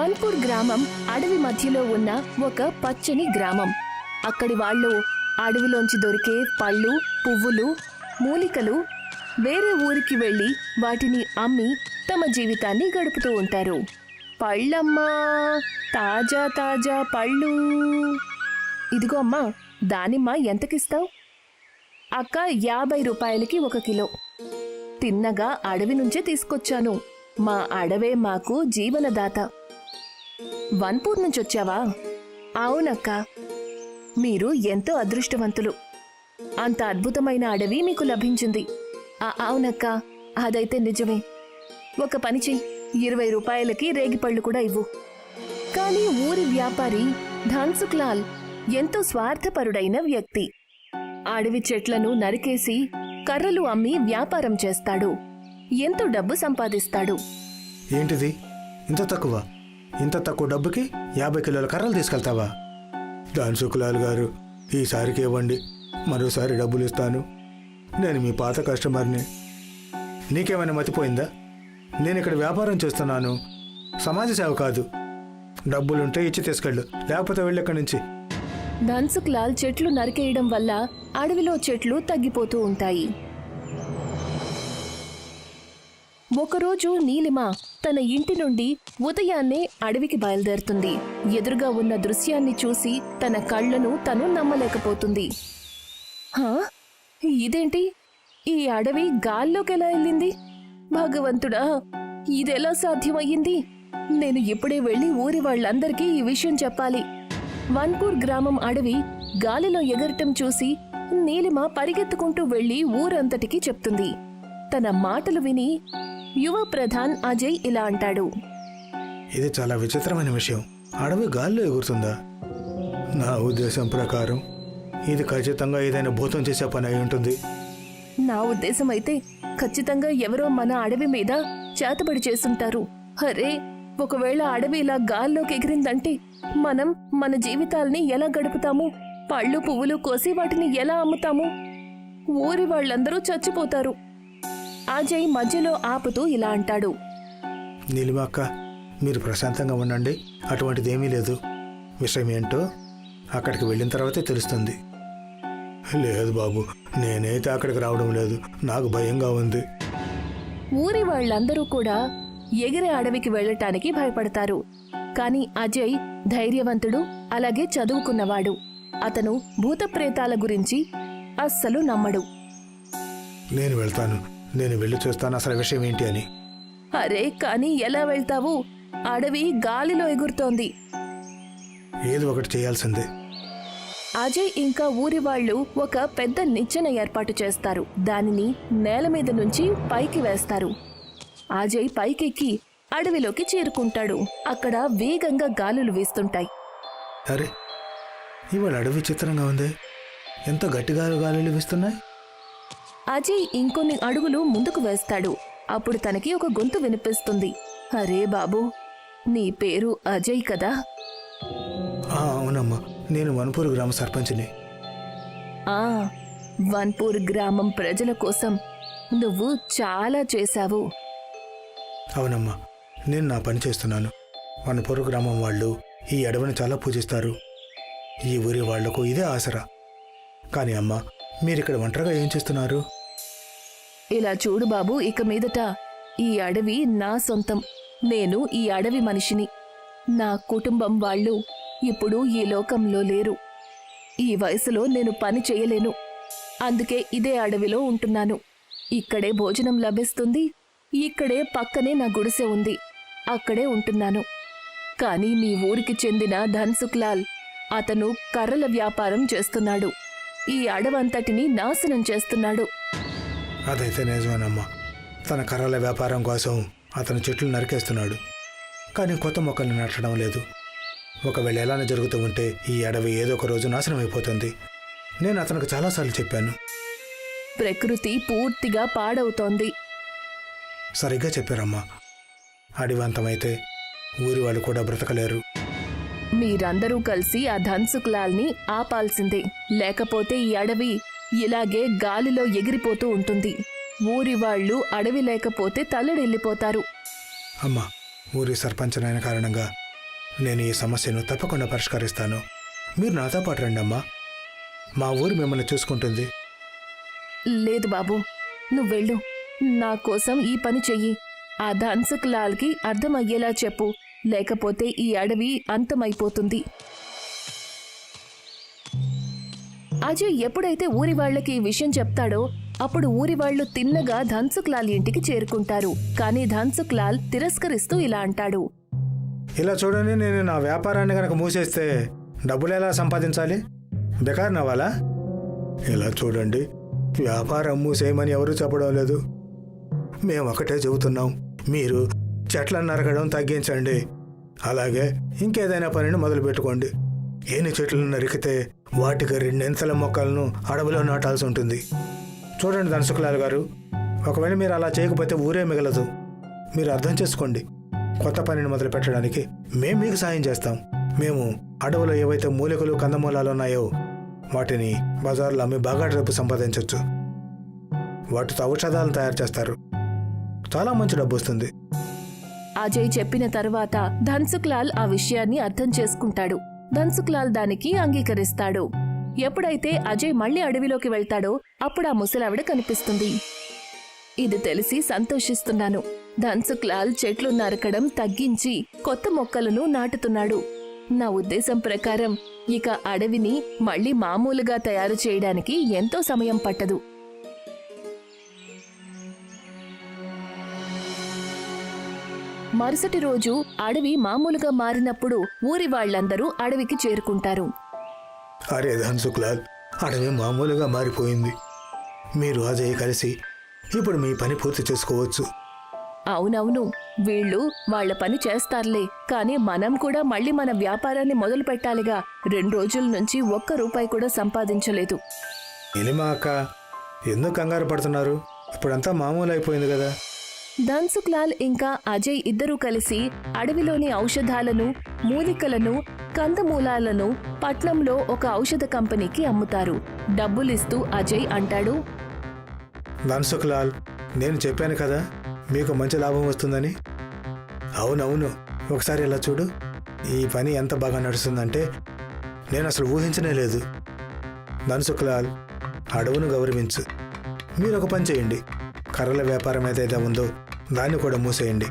వన్పూర్ గ్రామం అడవి మధ్యలో ఉన్న ఒక పచ్చని గ్రామం. అక్కడి వాళ్ళు అడవిలోంచి దొరికే పళ్ళు పువ్వులు మూలికలు వేరే ఊరికి వెళ్ళి వాటిని అమ్మి తమ జీవితాన్ని గడుపుతూ ఉంటారు. పళ్ళమ్మా తాజా తాజా పళ్ళు. ఇదిగో అమ్మా దానిమ్మ ఎంతకిస్తావు? అక్క యాభై రూపాయలకి ఒక కిలో. తిన్నగా అడవి నుంచే తీసుకొచ్చాను. మా అడవే మాకు జీవనదాత. వన్పూర్ నుంచి వచ్చావా అవునక్క. మీరు ఎంతో అదృష్టవంతులు. అంత అద్భుతమైన అడవి మీకు లభించింది. అవునక్క. అదైతే నిజమే. ఒక పని చెయ్యి. ఇరవై రూపాయలకి రేగిపళ్ళు కూడా ఇవ్వు. కానీ ఊరి వ్యాపారి ధాన్సుక్లాల్ ఎంతో స్వార్థపరుడైన వ్యక్తి. అడవి చెట్లను నరికేసి కర్రలు అమ్మి వ్యాపారం చేస్తాడు. ఎంతో డబ్బు సంపాదిస్తాడు. ఏంటిది? ఇంత తక్కువ? ఇంత తక్కువ డబ్బుకి యాభై కిలోల కర్రలు తీసుకెళ్తావా? దాని శుక్లాల్ గారు ఈసారికి ఇవ్వండి మరోసారి డబ్బులు ఇస్తాను. నేను మీ పాత కస్టమర్ని. నీకేమైనా మతిపోయిందా? నేను ఇక్కడ వ్యాపారం చేస్తున్నాను. సమాజ సేవ కాదు. డబ్బులుంటే ఇచ్చి తీసుకెళ్ళు లేకపోతే వెళ్ళి ఇక్కడి నుంచి ధన్సుక్లాల్ చెట్లు నరికేయడం వల్ల అడవిలో చెట్లు తగ్గిపోతూ ఉంటాయి. ఒకరోజు నీలిమ తన ఇంటి నుండి ఉదయాన్నే అడవికి బయలుదేరుతుంది. ఎదురుగా ఉన్న దృశ్యాన్ని చూసి తన కళ్ళను తను నమ్మలేకపోతుంది. హా? ఇదేంటి? ఈ అడవి గాల్లోకి ఎలా వెళ్ళింది? భగవంతుడా ఇదెలా సాధ్యమయ్యింది? నేను ఇప్పుడే వెళ్ళి ఊరి వాళ్ళందరికీ ఈ విషయం చెప్పాలి. వన్పూర్ గ్రామం అడవి గాలిలో ఎగరటం చూసి నీలిమ పరిగెత్తుకుంటూ వెళ్ళి ఊరంతటికి చెప్తుంది. తన మాటలు విని యువ ప్రధాన్ అజయ్ ఇలా అంటాడు. ఇది చాలా విచిత్రమైన విషయం. అడవి గాల్లో ఎగురుతుందా? నా ఉద్దేశం ప్రకారం ఇది ఖచ్చితంగా ఏదైనా భూతం చేసే పని అయి ఉంటుంది. నా ఉద్దేశం అయితే ఖచ్చితంగా ఎవరో మన అడవి మీద చేతబడి చేసుంటారు అరే ఒకవేళ అడవి ఇలా గాల్లోకి ఎగిరిందంటే మనం మన జీవితాల్ని ఎలా గడుపుతాము? పళ్ళు పువ్వులు కోసి వాటిని ఎలా అమ్ముతాము? ఊరి వాళ్ళందరూ చచ్చిపోతారు. అజయ్ మధ్యలో ఆపుతూ ఇలా అంటాడు. నీలిమ అక్క మీరు ప్రశాంతంగా ఉండండి. అటువంటిది ఏమీ లేదు. విషయం ఏంటో అక్కడికి వెళ్ళిన తర్వాతే తెలుస్తుంది. లేదు బాబు నేనైతే అక్కడికి రావడం లేదు. నాకు భయంగా ఉంది. ఊరి వాళ్ళందరూ కూడా ఎగిరే అడవికి వెళ్ళటానికి భయపడతారు. కాని అజయ్ ధైర్యవంతుడు అలాగే చదువుకున్నవాడు. అతను భూతప్రేతాల గురించి అస్సలు నమ్మడు. నేను వెళ్తాను. నేను వెళ్ళి చూస్తాను అసలు విషయం ఏంటి అని. అరే కాని ఎలా వెళ్తావు? అడవి గాలిలో ఎగురుతోంది. ఏదో ఒకటి చేయాల్సిందే. అజయ్ ఇంకా ఊరి వాళ్ళు ఒక పెద్ద నిచ్చెన ఏర్పాటు చేస్తారు. దానిని నేల మీద నుంచి పైకి వేస్తారు. అజయ్ పైకెక్కి అడవిలోకి చేరుకుంటాడు. అక్కడ వేగంగా గాలులు వీస్తుంటాయి. అరే ఇవాళ అడవి చిత్రంగా ఉంది. ఎంత గట్టిగా గాలులు వీస్తున్నాయి? అజయ్ ఇంకొన్ని అడుగులు ముందుకు వేస్తాడు. అప్పుడు తనకి ఒక గొంతు వినిపిస్తుంది. అరే బాబు నీ పేరు అజయ్ కదా? ఆ, అవునమ్మా. నేను వనపూర్ గ్రామ సర్పంచ్ని. ఆ వన్పూర్ గ్రామం ప్రజల కోసం నువ్వు చాలా చేశావు. అవునమ్మా. నేను నా పని చేస్తున్నాను. వనపూర్ గ్రామం వాళ్ళు ఈ అడవిని చాలా పూజిస్తారు. ఈ ఊరి వాళ్ళకు ఇదే ఆసరా. కానీ అమ్మా మీరు ఇక్కడ ఒంటరిగా ఏం చేస్తున్నారు? ఇలా చూడు బాబు ఇక మీదట ఈ అడవి నా సొంతం. నేను ఈ అడవి మనిషిని. నా కుటుంబం వాళ్ళు ఇప్పుడు ఈ లోకంలో లేరు. ఈ వయసులో నేను పని చేయలేను. అందుకే ఇదే అడవిలో ఉంటున్నాను. ఇక్కడే భోజనం లభిస్తుంది. ఇక్కడే పక్కనే నా గుడిసె ఉంది. అక్కడే ఉంటున్నాను. కానీ మీ ఊరికి చెందిన ధన్సుక్లాల్ అతను కర్రల వ్యాపారం చేస్తున్నాడు. ఈ అడవంతటిని నాశనం చేస్తున్నాడు. అదైతే నిజమేనమ్మా. తన కర్రల వ్యాపారం కోసం అతను చెట్లు నరికేస్తున్నాడు. కానీ కొత్త మొక్కల్ని నాటడం లేదు. ఒకవేళ ఎలానే జరుగుతూ ఉంటే ఈ అడవి ఏదో ఒక రోజు నాశనం అయిపోతుంది నేను అతనికి చాలాసార్లు చెప్పాను. ప్రకృతి పూర్తిగా పాడవుతోంది. సరిగ్గా చెప్పారమ్మా. అడవి అంతమైతే ఊరి వాళ్ళు కూడా బ్రతకలేరు. మీరందరూ కలిసి ఆ ధన్సుక్లాల్ని ఆపాల్సిందే. లేకపోతే ఈ అడవి ఇలాగే గాలిలో ఎగిరిపోతూ ఉంటుంది. ఊరి వాళ్ళు అడవి లేకపోతే తల్లడిల్లిపోతారు. అమ్మా ఊరి సర్పంచ్ అయిన కారణంగా నేను ఈ సమస్యను తప్పకుండా పరిష్కరిస్తాను. మీరు నాతో పాటు రండి అమ్మా మా ఊరు మిమ్మల్ని చూసుకుంటుంది. లేదు బాబు నువ్వు వెళ్ళు నా కోసం ఈ పని చెయ్యి. ఆ ధన్సుక్ లాల్కి అర్థమయ్యేలా చెప్పు. లేకపోతే ఈ అడవి అంతమైపోతుంది. అజయ్ ఎప్పుడైతే ఊరి వాళ్ళకి ఈ విషయం చెప్తాడో అప్పుడు ఊరి వాళ్ళు తిన్నగా ధన్సుక్లాల్ ఇంటికి చేరుకుంటారు. కానీ ధన్సుక్లాల్ తిరస్కరిస్తూ ఇలా అంటాడు. ఇలా చూడండి నేను నా వ్యాపారాన్ని కనుక మూసేస్తే డబ్బులు ఎలా సంపాదించాలి? బెకార్ నవ్వాలా? ఇలా చూడండి వ్యాపారం మూసేయమని ఎవరూ చెప్పడం లేదు. మేము ఒకటే చెబుతున్నాం మీరు చెట్లను నరకడం తగ్గించండి. అలాగే ఇంకేదైనా పనిని మొదలు పెట్టుకోండి ఎన్ని చెట్లను నరికితే వాటికి రెండింతల మొక్కలను అడవిలో నాటాల్సి ఉంటుంది. చూడండి ధనసుకులాల్ గారు ఒకవేళ మీరు అలా చేయకపోతే ఊరే మిగలదు. మీరు అర్థం చేసుకోండి. కొత్త పనిని మొదలు పెట్టడానికి మేము మీకు సాయం చేస్తాం. మేము అడవులో ఏవైతే మూలికలు కందమూలాలు ఉన్నాయో వాటిని బజార్లో అమ్మి బాగా డబ్బు సంపాదించవచ్చు వాటితో ఔషధాలను తయారు చేస్తారు. చాలా మంచి డబ్బు వస్తుంది. అజయ్ చెప్పిన తర్వాత ధన్సుక్లాల్ ఆ విషయాన్ని అర్థం చేసుకుంటాడు. ధన్సుక్లాల్ దానికి అంగీకరిస్తాడు. ఎప్పుడైతే అజయ్ మళ్ళీ అడవిలోకి వెళ్తాడో అప్పుడు ఆ ముసలావిడ కనిపిస్తుంది. ఇది తెలిసి సంతోషిస్తున్నాను. ధన్సుక్లాల్ చెట్లు నరకడం తగ్గించి కొత్త మొక్కలను నాటుతున్నాడు. నా ఉద్దేశం ప్రకారం ఇక అడవిని మళ్ళీ మామూలుగా తయారు చేయడానికి ఎంతో సమయం పట్టదు. మరుసటి రోజు అడవి మామూలుగా మారినప్పుడు ఊరి వాళ్ళందరూ అడవికి చేరుకుంటారు. అరే ధన్సుక్లాల్ అడవి మామూలుగా మారిపోయింది. మీరు అజయ్ కలిసి ఇప్పుడు మీ పని పూర్తి చేసుకోవచ్చు. అవునవును వీళ్ళు వాళ్ళ పని చేస్తారులే కానీ మనం కూడా మళ్ళీ మన వ్యాపారాన్ని మొదలు పెట్టాలిగా. రెండు రోజుల నుంచి ఒక్క రూపాయి కూడా సంపాదించలేదు. ఎనిమా అక్క? ఎందుకు కంగారు పడుతున్నారు? ఇప్పుడంతా మామూలు అయిపోయింది కదా. ధన్సుక్ లాల్ ఇంకా అజయ్ ఇద్దరూ కలిసి అడవిలోని ఔషధాలను మూలికలను కందమూలాలను పట్నంలో ఒక ఔషధ కంపెనీకి అమ్ముతారు. డబ్బులిస్తూ అజయ్ అంటాడు ధన్సుక్లాల్ నేను చెప్పాను కదా మీకు మంచి లాభం వస్తుందని. అవునవును ఒకసారి ఇలా చూడు ఈ పని ఎంత బాగా నడుస్తుందంటే నేను అసలు ఊహించనే లేదు. ధన్సుక్లాల్ అడవును గౌరవించు. మీరు ఒక పని చేయండి. కర్రల వ్యాపారం ఏదైతే ఉందో దాన్ని కూడా మూసేయండి.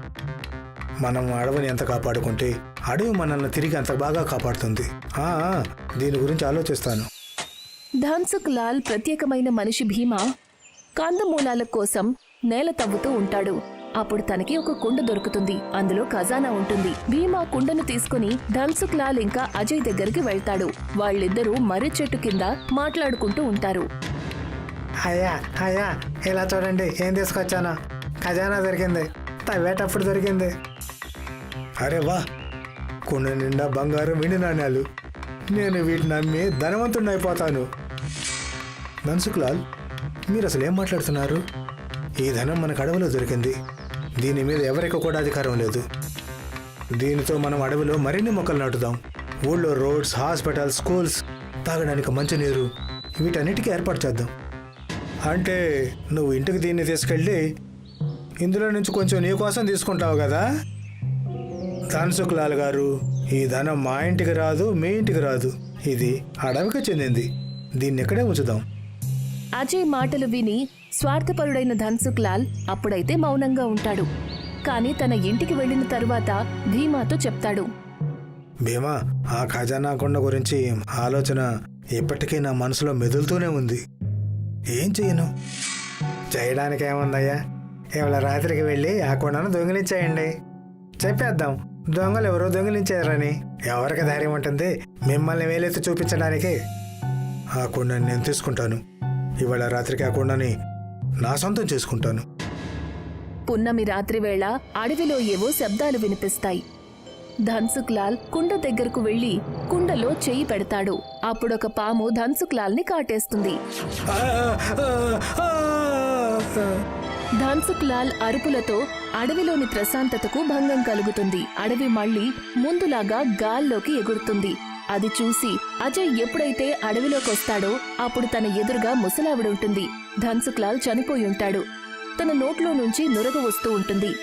మనం అడవిని ఎంత కాపాడుకుంటే అడవి మనల్ని తిరిగి అంత బాగా కాపాడుతుంది. దీని గురించి ఆలోచిస్తాను. ధాన్సుక్ లాల్ ప్రత్యేకమైన మనిషి భీమా కందమూలాల కోసం నేల తవ్వుతూ ఉంటాడు. అప్పుడు తనకి ఒక కుండ దొరుకుతుంది. అందులో ఖజానా ఉంటుంది. భీమా కుండను తీసుకుని ధన్సుక్ లాల్ ఇంకా అజయ్ దగ్గరికి వెళ్తాడు. వాళ్ళిద్దరూ మర్రి చెట్టు కింద మాట్లాడుకుంటూ ఉంటారు. అయ్యా అయ్యా ఇలా చూడండి ఏం తీసుకొచ్చాను. ఖజానా దొరికింది తవ్వేటప్పుడు దొరికింది అరే వా కొన్ని నిండా బంగారం వెండి నాణ్యాలు. నేను వీటిని నమ్మి ధనవంతుడిని అయిపోతాను. ధన్సుక్లాల్ మీరు అసలు ఏం మాట్లాడుతున్నారు? ఈ ధనం మనకు అడవిలో దొరికింది. దీని మీద ఎవరికి కూడా అధికారం లేదు. దీనితో మనం అడవిలో మరిన్ని మొక్కలు నాటుదాం. ఊళ్ళో రోడ్స్ హాస్పిటల్స్ స్కూల్స్ తాగడానికి మంచినీరు. వీటన్నిటికీ ఏర్పాటు చేద్దాం. అంటే నువ్వు ఇంటికి దీన్ని తీసుకెళ్ళి ఇందులో నుంచి కొంచెం నీ కోసం తీసుకుంటావు కదా? ధన్సుక్లాల్ గారు ఈ ధనం మా ఇంటికి రాదు మీ ఇంటికి రాదు. ఇది అడవికి చెందింది. దీన్ని ఇక్కడే ఉంచుదాం. అజయ్ మాటలు విని స్వార్థపరుడైన ధన్సుక్ లాల్ అప్పుడైతే మౌనంగా ఉంటాడు. కానీ తన ఇంటికి వెళ్ళిన తరువాత భీమాతో చెప్తాడు. భీమా ఆ ఖజానా కొండ గురించి ఆలోచన ఇప్పటికీ నా మనసులో మెదులుతూనే ఉంది. ఏం చేయను చేయడానికి ఏముందయ్యా ఇవాళ రాత్రికి వెళ్ళి ఆ కొండను దొంగిలించేయండి. చెప్పేద్దాం. దొంగలు ఎవరో దొంగిలించారని. ఎవరికి ధైర్యం ఉంటుంది? మిమ్మల్ని వేలెత్తి చూపించడానికి. ఆ కొండని నేను తీసుకుంటాను. ఇవాళ రాత్రికి ఆ కొండని నా సొంతం చేసుకుంటాను. పున్నమి రాత్రి వేళ అడవిలో ఏవో శబ్దాలు వినిపిస్తాయి. ధన్సుక్ లాల్ కుండ దగ్గరకు వెళ్ళి కుండలో చెయ్యి పెడతాడు. అప్పుడొక పాము ధన్సుక్ లాల్ని కాటేస్తుంది ధన్సుక్ లాల్ అరుపులతో అడవిలోని ప్రశాంతతకు భంగం కలుగుతుంది. అడవి మళ్ళీ ముందులాగా గాల్లోకి ఎగురుతుంది. అది చూసి అజయ్ ఎప్పుడైతే అడవిలోకి వస్తాడో అప్పుడు తన ఎదురుగా ముసలావిడుంటుంది ధన్సుక్ లాల్ చనిపోయి ఉంటాడు. తన నోట్లో నుంచి నురగ వస్తూ ఉంటుంది.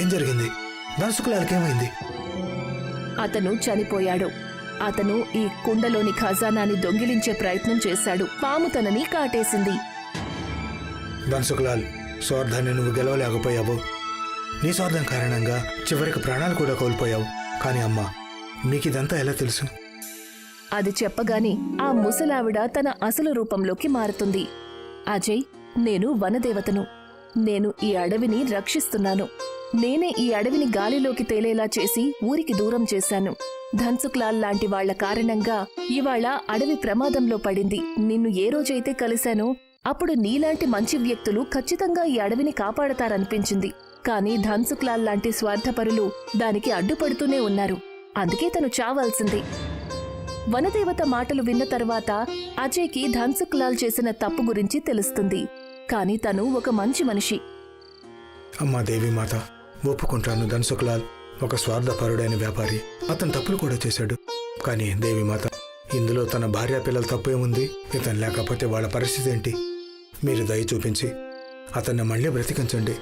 ఏం జరిగింది? అతను చనిపోయాడు. అతను ఈ కుండలోని ఖజానాని దొంగిలించే ప్రయత్నం చేశాడు. పాము తనని కాటేసింది. బన్సుకులాల్ స్వార్థాన్ని నువ్వు గెలవలేకపోయావు. నీ స్వార్థం కారణంగా చివరికి ప్రాణాలు కూడా కోల్పోయావు. కానీ అమ్మా మీకు ఇదంతా ఎలా తెలుసు? అది చెప్పగానే ఆ ముసలావిడ తన అసలు రూపంలోకి మారుతుంది. అజయ్ నేను వనదేవతను. నేను ఈ అడవిని రక్షిస్తున్నాను. నేనే ఈ అడవిని గాలిలోకి తేలేలా చేసి ఊరికి దూరం చేశాను. ధన్సుక్లాల్ లాంటి వాళ్ళ కారణంగా ఇవాళ అడవి ప్రమాదంలో పడింది. నిన్ను ఏ రోజైతే కలిశానో అప్పుడు నీలాంటి మంచి వ్యక్తులు ఖచ్చితంగా ఈ అడవిని కాపాడతారనిపించింది. కానీ ధన్సుక్లాల్ లాంటి స్వార్థపరులు దానికి అడ్డుపడుతూనే ఉన్నారు. అందుకే తను చావాల్సింది. వనదేవత మాటలు విన్న తర్వాత అజయ్కి ధన్సుక్లాల్ చేసిన తప్పు గురించి తెలుస్తుంది. కాని తను ఒక మంచి మనిషి. అమ్మా దేవిమాత ఒప్పుకుంటాను ధన్సుకులాల్. ఒక స్వార్థపరుడైన వ్యాపారి. అతను తప్పులు కూడా చేశాడు. కానీ దేవిమాత ఇందులో తన భార్య పిల్లల తప్పేముంది? ఇతను లేకపోతే వాళ్ళ పరిస్థితి ఏంటి? మీరు దయ చూపించి అతన్ని మళ్ళీ బ్రతికించండి.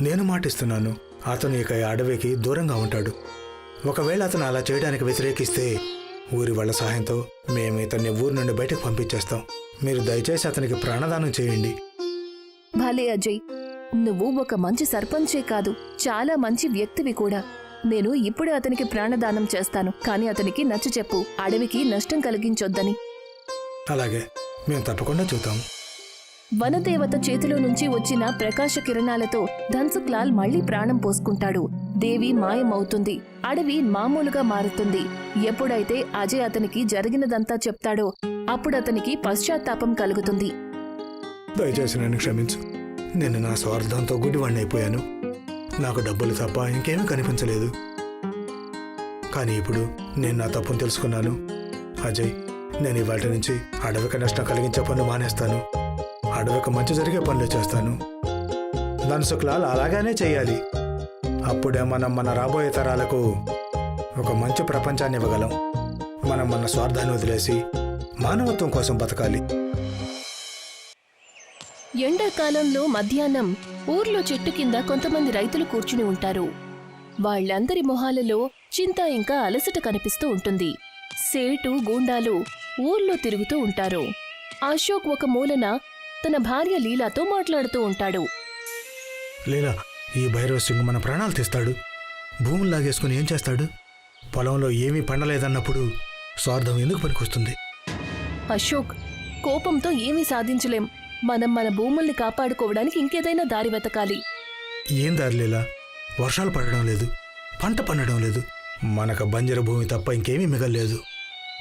నేను మాటిస్తున్నాను. అతను ఇక ఈ అడవికి దూరంగా ఉంటాడు. ఒకవేళ అతను అలా చేయడానికి వ్యతిరేకిస్తే ఊరి వాళ్ళ సహాయంతో మేము ఇతన్ని ఊరి నుండి బయటకు పంపించేస్తాం. మీరు దయచేసి అతనికి ప్రాణదానం చేయండి. భలే అజయ్. నువ్వు ఒక మంచి సర్పంచే కాదు చాలా మంచి వ్యక్తివి కూడా. నేను ఇప్పుడే అతనికి ప్రాణదానం చేస్తాను కాని అతనికి నచ్చ చెప్పు. అడవికి నష్టం కలిగించొద్దని. అలాగే మేము తప్పకుండా చూద్దాం. వనదేవత చేతిలో నుంచి వచ్చిన ప్రకాశ కిరణాలతో ధన్సుక్లాల్ మళ్ళీ ప్రాణం పోసుకుంటాడు. దేవి మాయమవుతుంది. అడవి మామూలుగా మారుతుంది. ఎప్పుడైతే అజయ్ అతనికి జరిగినదంతా చెప్తాడో అప్పుడు అతనికి పశ్చాత్తాపం కలుగుతుంది. దయచేసి నన్ను క్షమించు. నేను నా స్వార్థంతో గుడ్డివాణ్ణైపోయాను నాకు డబ్బులు తప్ప ఇంకేమీ కనిపించలేదు. కానీ ఇప్పుడు నేను నా తప్పును తెలుసుకున్నాను. అజయ్ నేను ఇవాటి నుంచి అడవికి నష్టం కలిగించే పనులు మానేస్తాను. అడవికి మంచి జరిగే పనులు చేస్తాను. ధనుసుకులాలు అలాగానే చేయాలి. అప్పుడే మనం మన రాబోయే తరాలకు ఒక మంచి ప్రపంచాన్ని ఇవ్వగలం. మనం మన స్వార్థాన్ని వదిలేసి మానవత్వం కోసం బతకాలి. ఎండాకాలంలో మధ్యాహ్నం ఊర్లో చెట్టు కింద కొంతమంది రైతులు కూర్చుని ఉంటారు. వాళ్ళందరి మొహాలలో చింత ఇంకా అలసట కనిపిస్తూ ఉంటుంది. సేటు గూండాలు ఊర్లో తిరుగుతూ ఉంటారు. అశోక్ ఒక మూలన తన భార్య లీలాతో మాట్లాడుతూ ఉంటాడు. లీలా ఈ భైరవ సింగ్ మన ప్రాణాలు తీస్తాడు. భూములు లాగేసుకుని ఏం చేస్తాడు? పొలంలో ఏమీ పండలేదన్నప్పుడు స్వార్థం ఎందుకు పనికొస్తుంది? అశోక్ కోపంతో ఏమీ సాధించలేం. మనం మన భూముల్ని కాపాడుకోవడానికి ఇంకేదైనా దారి వెతకాలి. ఏం దారి లీలా? వర్షాలు పడడం లేదు. పంట పండడం లేదు. మనకు బంజర భూమి తప్ప ఇంకేమీ మిగల్లేదు.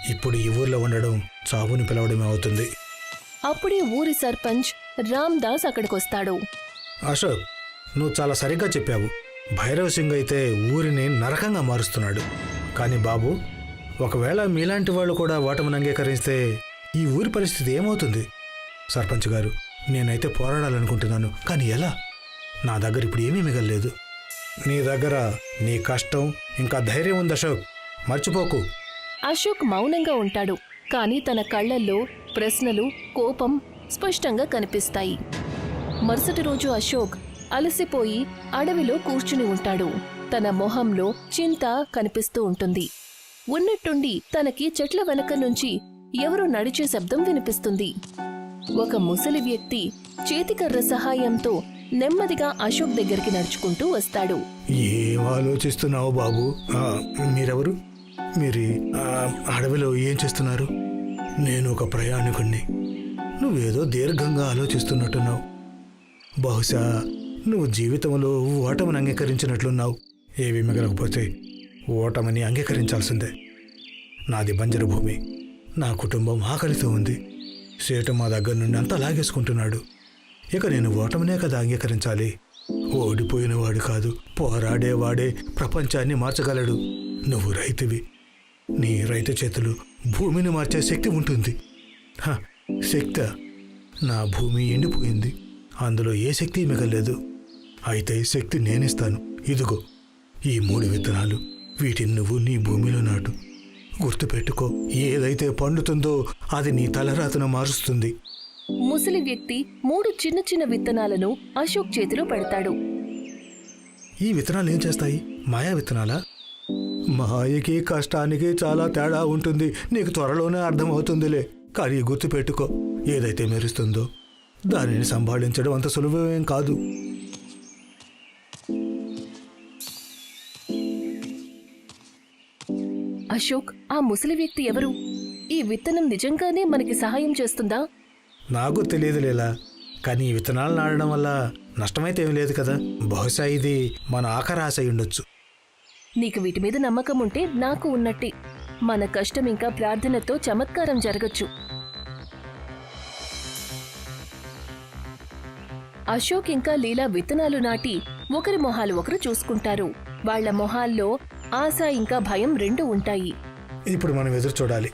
ఇప్పుడు ఈ ఊర్లో ఉండడం చావుని పిలవడమే అవుతుంది. అప్పుడే ఊరి సర్పంచ్ రామ్ దాస్ అక్కడికొస్తాడు. అశోక్ నువ్వు చాలా సరిగ్గా చెప్పావు. భైరవ్ సింగ్ అయితే ఊరిని నరకంగా మారుస్తున్నాడు. కానీ బాబు ఒకవేళ మీలాంటి వాళ్ళు కూడా ఓటమిని అంగీకరిస్తే ఈ ఊరి పరిస్థితి ఏమవుతుంది? సర్పంచ్ గారు నేనైతే పోరాడాలనుకుంటున్నాను. కానీ ఎలా? నా దగ్గర ఇప్పుడు ఏమీ మిగల్లేదు. నీ దగ్గర నీ కష్టం ఇంకా ధైర్యం ఉంది అశోక్. మర్చిపోకు. అశోక్ మౌనంగా ఉంటాడు. కానీ తన కళ్ళల్లో ప్రశ్నలు కోపం స్పష్టంగా కనిపిస్తాయి. మరుసటి రోజు అశోక్ అలసిపోయి అడవిలో కూర్చుని ఉంటాడు. తన మొహంలో చింత కనిపిస్తూ ఉంటుంది. ఉన్నట్టుండి తనకి చెట్ల వెనక నుంచి ఎవరో నడిచే శబ్దం వినిపిస్తుంది. ఒక ముసలి వ్యక్తి చేతికర్ర సహాయంతో నెమ్మదిగా అశోక్ దగ్గరికి నడుచుకుంటూ వస్తాడు. ఏం ఆలోచిస్తున్నావు బాబు? మీరెవరు? మీరు అడవిలో ఏం చేస్తున్నారు? నేను ఒక ప్రయాణికుణ్ణి. నువ్వేదో దీర్ఘంగా ఆలోచిస్తున్నట్టున్నావు. బహుశా నువ్వు జీవితంలో ఓటమిని అంగీకరించినట్లున్నావు. ఏవి మిగలకపోతే ఓటమిని అంగీకరించాల్సిందే. నాది బంజరు భూమి. నా కుటుంబం ఆకలితో ఉంది. సేటు మా దగ్గర నుండి అంతా లాగేసుకుంటున్నాడు. ఇక నేను ఓటమినే కదా అంగీకరించాలి. ఓడిపోయినవాడు కాదు పోరాడేవాడే ప్రపంచాన్ని మార్చగలడు. నువ్వు రైతువి. నీ రైతు చేతులు భూమిని మార్చే శక్తి ఉంటుంది. హ, శక్తి. నా భూమి ఎండిపోయింది. అందులో ఏ శక్తి మిగలేదు అయితే శక్తి నేనిస్తాను. ఇదిగో ఈ మూడు విత్తనాలు. వీటిని నువ్వు నీ భూమిలో నాటు. గుర్తుపెట్టుకో ఏదైతే పండుతుందో అది నీ తలరాతను మారుస్తుంది. ముసలి వ్యక్తి మూడు చిన్న చిన్న విత్తనాలను అశోక్ చేతిలో పెడతాడు. ఈ విత్తనాలు ఏం చేస్తాయి? మాయా విత్తనాలా? మాయకి కష్టానికి చాలా తేడా ఉంటుంది. నీకు త్వరలోనే అర్థమవుతుందిలే. కానీ గుర్తుపెట్టుకో ఏదైతే మెరుస్తుందో దానిని సంభాళించడం అంత సులభమేం కాదు. అశోక్ ఆ ముసలి వ్యక్తి ఎవరు? ఈ విత్తనం నిజంగానే మనకి సహాయం చేస్తుందా? నాకు తెలియదు లేలా. కానీ ఈ విత్తనాలు నాడడం వల్ల నష్టమైతే ఏం లేదు కదా. బహుశా ఇది మన ఆఖరాశ ఉండొచ్చు నీకు వీటి మీద నమ్మకం ఉంటే నాకు ఉన్నట్టే. మన కష్టం ఇంకా ప్రార్థనతో చమత్కారం జరగచ్చు. అశోక్ ఇంకా లీలా విత్తనాలు నాటి ఒకరి మొహాలు ఒకరు చూసుకుంటారు. వాళ్ళ మొహాల్లో ఆశ ఇంకా భయం రెండు ఉంటాయి. ఇప్పుడు మనం ఎదురు చూడాలి.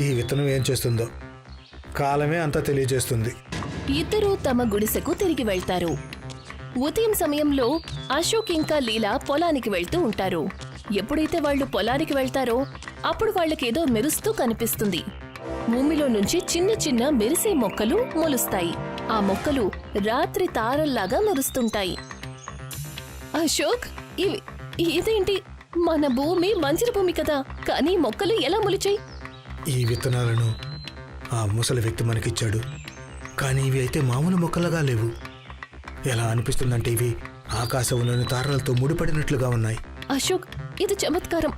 ఈ విత్తనం ఏం చేస్తుందో. కాలమే అంతా తెలియజేస్తుంది. ఇద్దరూ తమ గుడిసెకు తిరిగి వెళ్తారు. ఉదయం సమయంలో అశోక్ ఇంకా లీలా పొలానికి వెళ్తూ ఉంటారు. ఎప్పుడైతే వాళ్ళు పొలానికి వెళ్తారో అప్పుడు వాళ్ళకేదో మెరుస్తూ కనిపిస్తుంది. భూమిలో నుంచి చిన్న చిన్న మెరిసే మొక్కలు మొలుస్తాయి. ఆ మొక్కలు రాత్రి తారల్లాగా మెరుస్తుంటాయి. అశోక్ ఇవి ఇదేంటి? మన భూమి మంచిన భూమి కదా కానీ మొక్కలు ఎలా మొలిచాయి? ఈ విత్తనాలను ఆ ముసలి వ్యక్తి మనకిచ్చాడు. కానీ ఇవి అయితే మామూలు మొక్కలుగా లేవు. ఎలా అనిపిస్తుందంటే ఇవి ఆకాశంలోని తారలతో ముడిపడినట్లుగా ఉన్నాయి. అశోక్ ఇది చమత్కారం.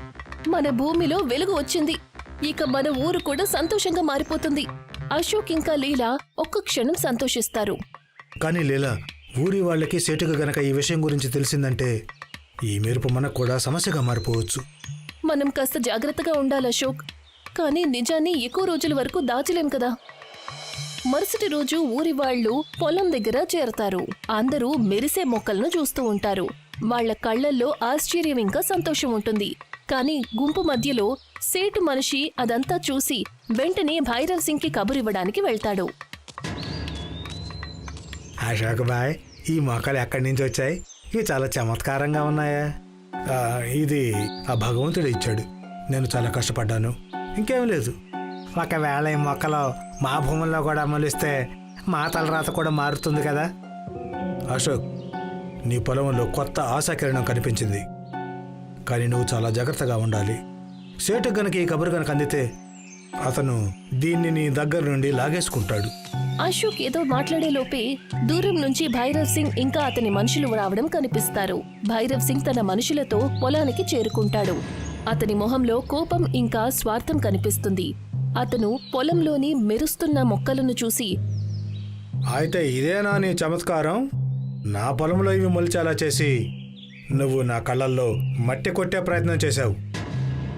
మన భూమిలో వెలుగు వచ్చింది. ఇక మన ఊరు కూడా సంతోషంగా మారిపోతుంది. అశోక్ ఇంకా లీలా ఒక్క క్షణం సంతోషిస్తారు. కానీ లేలా ఊరి వాళ్ళకి సేటుగా గనక ఈ విషయం గురించి తెలిసిందంటే ఈ మెరుపు మనకు కూడా సమస్యగా మారిపోవచ్చు. మనం కాస్త జాగ్రత్తగా ఉండాలి అశోక్. కానీ నిజాన్ని ఎక్కువ రోజుల వరకు దాచలేం కదా? మరుసటి రోజు ఊరి వాళ్ళు పొలం దగ్గర చేరతారు. అందరూ మెరిసే మొక్కలను చూస్తూ ఉంటారు. వాళ్ళ కళ్ళల్లో ఆశ్చర్యం ఇంకా సంతోషం ఉంటుంది. కానీ గుంపు మధ్యలో సేటు మనిషి అదంతా చూసి వెంటనే భైరవ్ సింగ్కి కబురివ్వడానికి వెళ్తాడు. అశోక్ బాయ్ ఈ మొక్కలు ఎక్కడి నుంచి వచ్చాయి? ఇవి చాలా చమత్కారంగా ఉన్నాయా. ఇది ఆ భగవంతుడు ఇచ్చాడు. నేను చాలా కష్టపడ్డాను. ఇంకేం లేదు. ఒకవేళ ఈ మొక్కలో మా భూముల్లో కూడా అమలిస్తే మా తలరాత కూడా మారుతుంది కదా. అశోక్ నీ పొలంలో కొత్త ఆశాకిరణం కనిపించింది. కానీ నువ్వు చాలా జాగ్రత్తగా ఉండాలి. సేటు గనక ఈ కబురు గనక అందితే అతను దీన్ని నీ దగ్గర నుండి లాగేసుకుంటాడు. అశోక్ ఏదో మాట్లాడే లోపే దూరం నుంచి భైరవ్ సింగ్ ఇంకా అతని మనుషులు రావడం కనిపిస్తారు. భైరవ్ సింగ్ తన మనుషులతో పొలానికి చేరుకుంటాడు. అతని మొహంలో కోపం ఇంకా స్వార్థం కనిపిస్తుంది. అతను పొలంలోని మెరుస్తున్న మొక్కలను చూసి అయితే ఇదేనా నీ చమత్కారం? నా పొలంలో ఇవి మొలిచేలా చేసి నువ్వు నా కళ్ళల్లో మట్టి కొట్టే ప్రయత్నం చేశావు.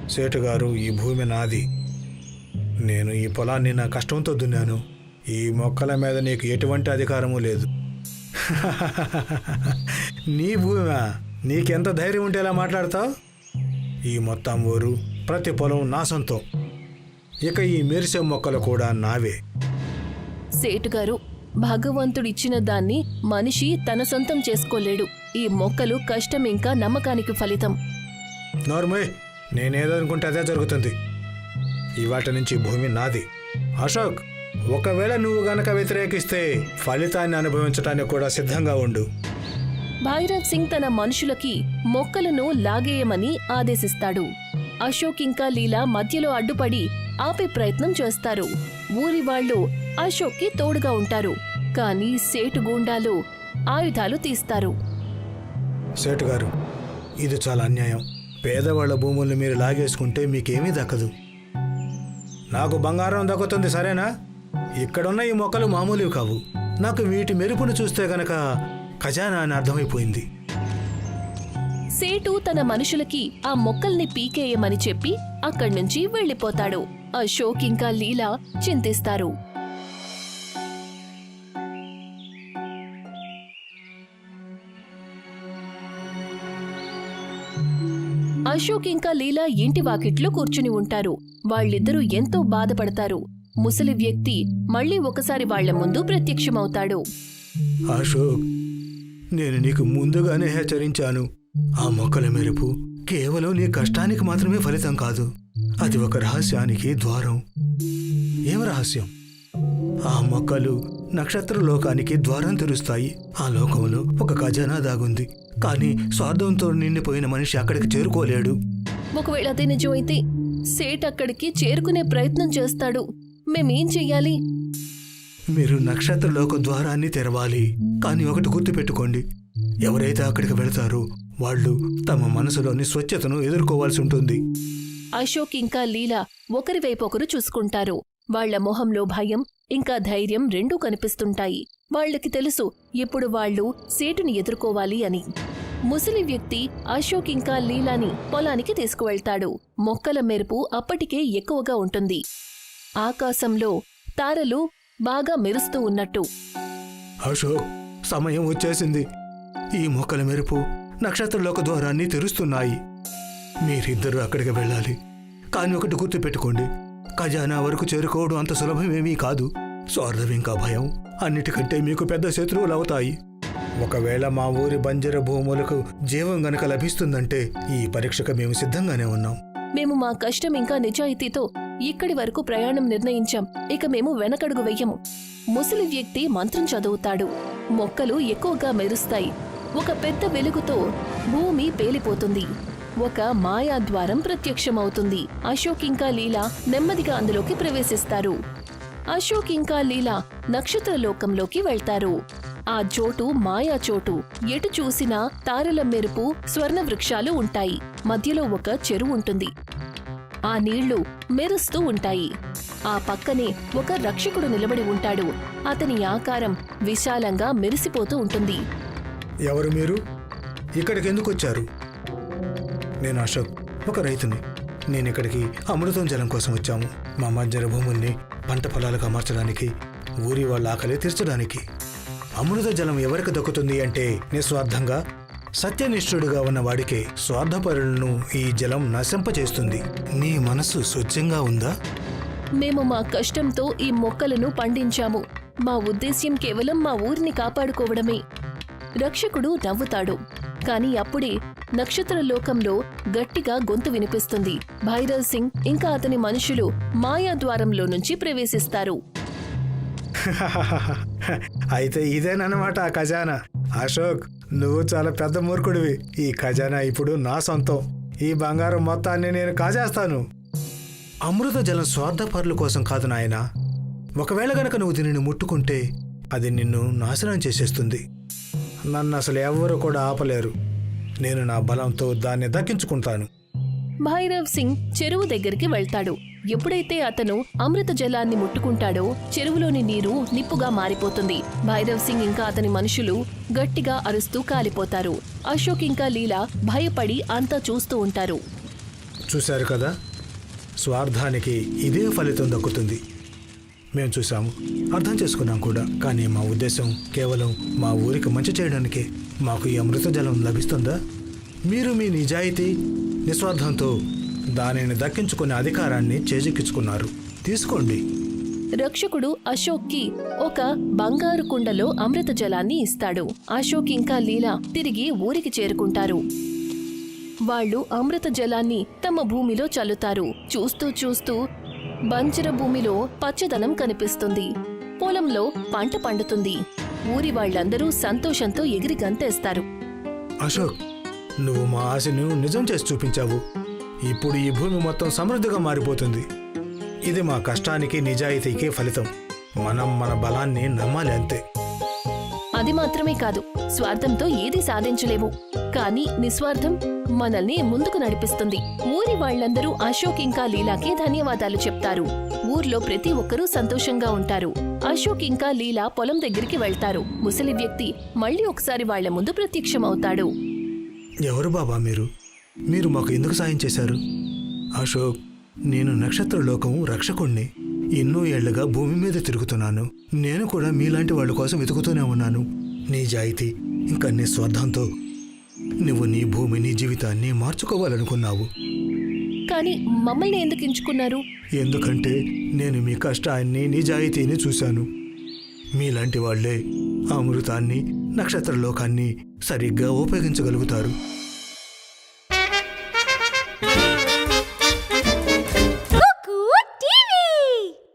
సేటుగారు ఈ భూమి నాది. నేను ఈ పొలాన్ని నా కష్టంతో దున్నాను. ఈ మొక్కల మీద నీకు ఎటువంటి అధికారము లేదు. నీ భూమా? నీకెంత ధైర్యం ఉంటే ఇలా మాట్లాడతావు? ఈ మొత్తం ఊరు ప్రతి పొలం నా సొంతం ఇక ఈ మెరిసే మొక్కలు కూడా నావే. సేటుగారు భగవంతుడిచ్చిన దాన్ని మనిషి తన సొంతం చేసుకోలేడు. ఈ మొక్కలు కష్టం ఇంకా నమ్మకానికి ఫలితం. నార్మల్ నేనేదో అనుకుంటే అదే జరుగుతుంది. ఇవాటి నుంచి భూమి నాది. అశోక్ ఒకవేళ నువ్వు గనక వ్యతిరేకిస్తే ఫలితాన్ని అనుభవించడానికి కూడా సిద్ధంగా ఉండు. భైరవ్ సింగ్ తన మనుషులకి మొక్కలను లాగేయమని ఆదేశిస్తాడు. అశోక్ ఇంకా లీలా మధ్యలో అడ్డుపడి ఆపే ప్రయత్నం చేస్తారు. ఊరి వాళ్ళు అశోక్కి తోడుగా ఉంటారు. కానీ సేటు గూండాలు ఆయుధాలు తీస్తారు. సేటు గారు ఇది చాలా అన్యాయం. పేదవాళ్ళ భూముల్ని మీరు లాగేసుకుంటే మీకేమీ దక్కదు. నాకు బంగారం దక్కుతుంది సరేనా? ఇక్కడున్న ఈ మొక్కలు మామూలువి కావు. నాకు వీటి మెరుపును చూస్తే గనక ఖజానా అని అర్థమైపోయింది. సేటు తన మనుషులకి ఆ మొక్కల్ని పీకేయమని చెప్పి అక్కడి నుంచి వెళ్ళిపోతాడు. అశోక్ ఇంకా లీలా చింతిస్తారు. అశోక్ ఇంకా లీలా ఇంటి వాకిట్లో కూర్చుని ఉంటారు. వాళ్ళిద్దరూ ఎంతో బాధపడతారు. ముసలి వ్యక్తి మళ్ళీ ఒకసారి వాళ్ళ ముందు ప్రత్యక్షమవుతాడు. అశోక్ నేను నీకు ముందుగానే హెచ్చరించాను. ఆ మొక్కల మెరుపు కేవలం నీ కష్టానికి మాత్రమే ఫలితం కాదు. అది ఒక రహస్యానికి ద్వారం. ఏం రహస్యం? ఆ మొక్కలు నక్షత్ర లోకానికి ద్వారం తెరుస్తాయి. ఆ లోకంలో ఒక ఖజానా దాగుంది. కానీ స్వార్థంతో నిండిపోయిన మనిషి అక్కడికి చేరుకోలేడు. ఒకవేళ అదే నిజమైతే సేట్ అక్కడికి చేరుకునే ప్రయత్నం చేస్తాడు. మేమేం చెయ్యాలి? మీరు నక్షత్రలోక ద్వారాన్ని తెరవాలి. కానీ ఒకటి గుర్తుపెట్టుకోండి. ఎవరైతే అక్కడికి వెళతారో వాళ్ళు తమ మనసులోని స్వచ్ఛతను ఎదుర్కోవాల్సి ఉంటుంది. అశోక్ ఇంకా లీలా ఒకరి వైపు ఒకరు చూసుకుంటారు. వాళ్ళ మొహంలో భయం ఇంకా ధైర్యం రెండూ కనిపిస్తుంటాయి. వాళ్ళకి తెలుసు ఇప్పుడు వాళ్ళు సేటుని ఎదుర్కోవాలి అని. ముసలి వ్యక్తి అశోక్ ఇంకా లీలాని పొలానికి తీసుకువెళ్తాడు. మొక్కల మెరుపు అప్పటికే ఎక్కువగా ఉంటుంది. ఆకాశంలో తారలు బాగా మెరుస్తూ ఉన్నట్టు. అశోక్ సమయం వచ్చేసింది. ఈ మొక్కల మెరుపు నక్షత్రలోక ద్వారాన్ని తెరుస్తున్నాయి. మీరిద్దరూ అక్కడికి వెళ్ళాలి. కానీ ఒకటి గుర్తుపెట్టుకోండి. ఖజానా వరకు చేరుకోవడం అంత సులభమేమీ కాదు. స్వార్థం ఇంకా భయం. అన్నిటికంటే మీకు పెద్ద శత్రువులు అవుతాయి. ఒకవేళ మా ఊరి బంజర భూములకు జీవం గనక లభిస్తుందంటే ఈ పరీక్షకు మేము సిద్ధంగానే ఉన్నాం. మేము మా కష్టం ఇంకా నిజాయితీతో ఇక్కడి వరకు ప్రయాణం నిర్ణయించాం. ఇక మేము వెనకడుగు వెయ్యము. ముసలి వ్యక్తి మంత్రం చదువుతాడు. మొక్కలు ఎక్కువగా మెరుస్తాయి. ఒక పెద్ద వెలుగుతో భూమి పేలిపోతుంది. ఒక మాయా ద్వారం ప్రత్యక్షమవుతుంది. అశోక్ ఇంకా లీలా నెమ్మదిగా అందులోకి ప్రవేశిస్తారు. అశోక్ ఇంకా లీలా నక్షత్ర లోకంలోకి వెళ్తారు. ఆ చోటు మాయా చోటు. ఎటు చూసినా తారల మెరుపు స్వర్ణ వృక్షాలు ఉంటాయి. మధ్యలో ఒక చెరువు ఉంటుంది. ఆ నీళ్ళు మెరుస్తూ ఉంటాయి. ఆ పక్కనే ఒక రక్షకుడు నిలబడి ఉంటాడు. అతని ఆకారం విశాలంగా మెరిసిపోతూ ఉంటుంది. ఎవరు మీరు? ఇక్కడికి ఎందుకు వచ్చారు? నేను అశోక్ ఒక రైతుని. నేను ఇక్కడికి అమృతం జలం కోసం వచ్చాము. మా మధ్యర భూముల్ని పంట పొలాలకు అమర్చడానికి ఊరి వాళ్ళ ఆకలి తీర్చడానికి. అమృత జలం ఎవరికి దక్కుతుంది అంటే నిస్వార్థంగా సత్యనిష్ఠుడుగా ఉన్న వాడికే స్వార్థపరులను ఈ జలం నశింపచేస్తుంది. నీ మనసు స్వచ్ఛంగా ఉందా? మేము మా కష్టంతో ఈ మొక్కలను పండించాము. మా ఉద్దేశ్యం కేవలం మా ఊరిని కాపాడుకోవడమే. రక్షకుడు నవ్వుతాడు. కాని అప్పుడే నక్షత్ర లోకంలో గట్టిగా గొంతు వినిపిస్తుంది. భైరవ్ సింగ్ ఇంకా అతని మనుషులు మాయా ద్వారంలో నుంచి ప్రవేశిస్తారు. అయితే ఇదేనమాట ఆ ఖజానా. అశోక్ నువ్వు చాలా పెద్ద మూర్ఖుడివి. ఈ ఖజానా ఇప్పుడు నా సొంతం. ఈ బంగారం మొత్తాన్ని నేను కాజేస్తాను. అమృత జలం స్వార్థపరుల కోసం కాదు నాయనా. ఒకవేళ గనక నువ్వు దీనిని ముట్టుకుంటే అది నిన్ను నాశనం చేసేస్తుంది. నన్ను అసలు ఎవ్వరూ కూడా ఆపలేరు. నేను నా బలంతో దాన్ని దక్కించుకుంటాను. భైరవ్ సింగ్ చెరువు దగ్గరికి వెళ్తాడు. ఎప్పుడైతే అతను అమృత జలాన్ని ముట్టుకుంటాడో చెరువులోని నీరు నిప్పుగా మారిపోతుంది. భైరవ్ సింగ్ ఇంకా అతని మనుషులు గట్టిగా అరుస్తూ కాలిపోతారు. అశోక్ ఇంకా లీలా భయపడి అంతా చూస్తూ ఉంటారు. చూశారు కదా? స్వార్థానికి ఇదే ఫలితం దక్కుతుంది. మేము చూసాము అర్థం చేసుకున్నాం కూడా. కానీ మా ఉద్దేశం కేవలం మా ఊరికి మంచి చేయడానికే. మాకు ఈ అమృత జలం లభిస్తుందా? మీరు మీ నిజాయితీ నిస్వార్థంతో దానిని దక్కించుకునే అధికారాన్ని చేజిక్కించుకున్నారు. తీసుకోండి. రక్షకుడు అశోక్కి ఒక బంగారు కుండలో అమృత జలాన్ని ఇస్తాడు. అశోక్ ఇంకా లీలా తిరిగి ఊరికి చేరుకుంటారు. వాళ్ళు అమృత జలాన్ని తమ భూమిలో చల్లుతారు. చూస్తూ చూస్తూ బంజర భూమిలో పచ్చదనం కనిపిస్తుంది. పొలంలో పంట పండుతుంది. ఊరి వాళ్ళందరూ సంతోషంతో ఎగిరి గంతేస్తారు. అశోక్ నువ్వు మా ఆశను నిజం చేసి చూపించావు. ఇప్పుడు ఈ భూమి మొత్తం సమృద్ధిగా మారిపోతుంది. ఇది మా కష్టానికి నిజాయితీకి ఫలితం. మనం మన బలాన్ని నమ్మాలి అంతే. అది మాత్రమే కాదు స్వార్థంతో ఏదీ సాధించలేము. కానీ నిస్వార్థం మనల్ని ముందుకు నడిపిస్తుంది. ఊరి వాళ్ళందరూ అశోక్ ఇంకా లీలాకి ధన్యవాదాలు చెప్తారు. ఊర్లో ప్రతి ఒక్కరూ సంతోషంగా ఉంటారు. అశోక్ ఇంకా లీలా పొలం దగ్గరికి వెళ్తారు. ముసలి వ్యక్తి మళ్ళీ ఒకసారి వాళ్ళ ముందు ప్రత్యక్షమవుతాడు. ఎవరు బాబా మీరు? మీరు మాకు ఎందుకు సాయం చేశారు? అశోక్ నేను నక్షత్ర లోకం రక్షకుణ్ణి. ఎన్నో ఏళ్ళుగా భూమి మీద తిరుగుతున్నాను. నేను కూడా మీలాంటి వాళ్ళ కోసం వెతుకుతూనే ఉన్నాను. నీ జాయితీ ఇంకా నీ స్వార్థంతో నువ్వు నీ భూమి నీ జీవితాన్ని మార్చుకోవాలనుకున్నావు. కానీ మమ్మల్ని ఎందుకు ఎంచుకున్నారు? ఎందుకంటే నేను మీ కష్టాన్ని నిజాయితీని చూశాను. మీలాంటి వాళ్ళే అమృతాన్ని నక్షత్ర లోకాన్ని సరిగ్గా ఉపయోగించగలుగుతారు.